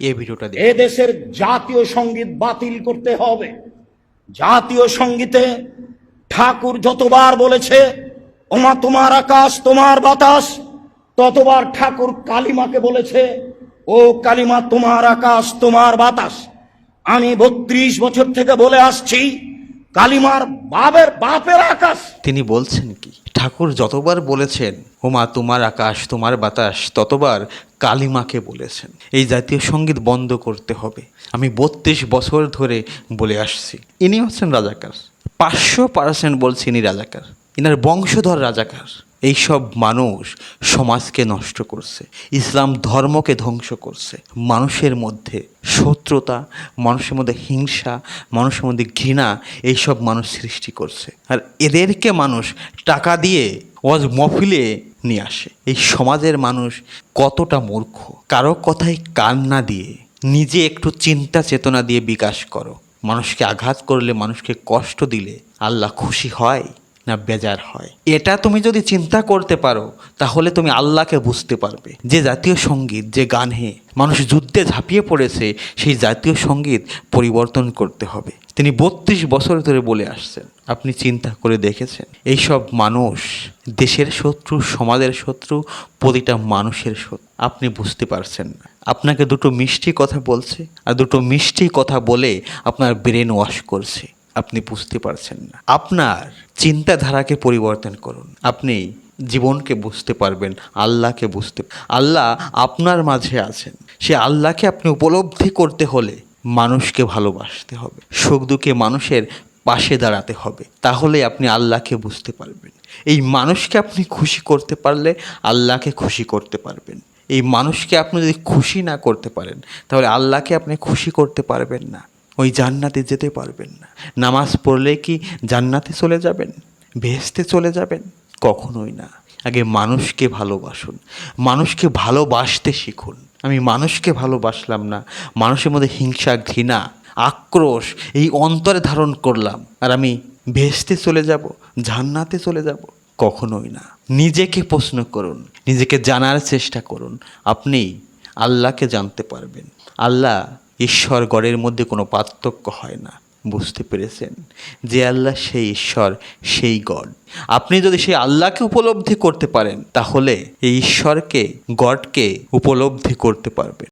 এই ভিডিওটা এ দেশের জাতীয় সংগীত বাতিল করতে হবে। জাতীয় সঙ্গীতে ঠাকুর যতবার বলেছে ওমা তোমার আকাশ তোমার বাতাস ততবার ঠাকুর কালিমাকে বলেছে ও কালিমা তোমার আকাশ তোমার বাতাস আমি বত্রিশ বছর থেকে বলে আসছি কালিমার বাবের বাপের আকাশ। তিনি বলছেন কি? ঠাকুর যতবার বলেছেন ওমা তোমার আকাশ, তোমার বাতাস, ততবার কালিমাকে বলেছেন। এই জাতীয় সংগীত বন্ধ করতে হবে। আমি বত্রিশ বছর ধরে বলে আসছি। ইনি হচ্ছেন রাজাকার। পাঁচশো পার্সেন্ট বলছি ইনি রাজাকার। ইনার বংশধর রাজাকার। এইসব মানুষ সমাজকে নষ্ট করছে, ইসলাম ধর্মকে ধ্বংস করছে। মানুষের মধ্যে শত্রুতা, মানুষের মধ্যে হিংসা, মানুষের মধ্যে ঘৃণা, এইসব মানুষ সৃষ্টি করছে। আর এদেরকে মানুষ টাকা দিয়ে ওয়াজ মফিলে নিয়ে আসে। এই সমাজের মানুষ কতটা মূর্খ? কারও কথায় কান না দিয়ে, নিজে একটু চিন্তা চেতনা দিয়ে বিকাশ করো। মানুষকে আঘাত করলে, মানুষকে কষ্ট দিলে আল্লাহ খুশি হয়। না বেজার হয়। এটা তুমি যদি চিন্তা করতে পারো, তাহলে তুমি আল্লাহকে বুঝতে পারবে। যে জাতীয় সংগীত, যে গানে মানুষ যুদ্ধে ঝাঁপিয়ে পড়েছে, সেই জাতীয় সংগীত পরিবর্তন করতে হবে। তিনি বত্রিশ বছর ধরে বলে আসছেন। আপনি চিন্তা করে দেখেছেন? এইসব মানুষ দেশের শত্রু, সমাজের শত্রু, প্রতিটা মানুষের শত্রু। আপনি বুঝতে পারছেন না। আপনাকে দুটো মিষ্টি কথা বলছে, আর দুটো মিষ্টি কথা বলে আপনার ব্রেন ওয়াশ করছে। আপনি বুঝতে পারছেন না। আপনার চিন্তাধারাকে পরিবর্তন করুন। আপনি জীবনকে বুঝতে পারবেন, আল্লাহকে বুঝতে আল্লাহ আপনার মাঝে আছেন। সে আল্লাহকে আপনি উপলব্ধি করতে হলে মানুষকে ভালোবাসতে হবে। সুখ দুঃখে মানুষের পাশে দাঁড়াতে হবে। তাহলে আপনি আল্লাহকে বুঝতে পারবেন। এই মানুষকে আপনি খুশি করতে পারলে আল্লাহকে খুশি করতে পারবেন। এই মানুষকে আপনি যদি খুশি না করতে পারেন, তাহলে আল্লাহকে আপনি খুশি করতে পারবেন না। জান্নাতে যেতে পারবেন না। নামাজ পড়লে কি জান্নাতে চলে যাবেন? ভেস্তে চলে যাবেন? কখনোই না। আগে মানুষকে ভালোবাসুন। মানুষকে ভালোবাসতে শিখুন। আমি মানুষকে ভালোবাসলাম না। মানুষের মধ্যে হিংসা, ঘৃণা, আক্রোশ এই অন্তরে ধারণ করলাম। আর আমি ভেস্তে চলে যাব, জান্নাতে চলে যাব, কখনোই না। নিজেকে প্রশ্ন করুন। নিজেকে জানার চেষ্টা করুন। আপনি আল্লাহকে জানতে পারবেন। আল্লাহ ঈশ্বর গড়ের মধ্যে কোনো পার্থক্য হয় না। বুঝতে পেরেছেন? যে আল্লাহ সেই ঈশ্বর, সেই গড। আপনি যদি সেই আল্লাহকে উপলব্ধি করতে পারেন, তাহলে এই ঈশ্বরকে, গডকে উপলব্ধি করতে পারবেন।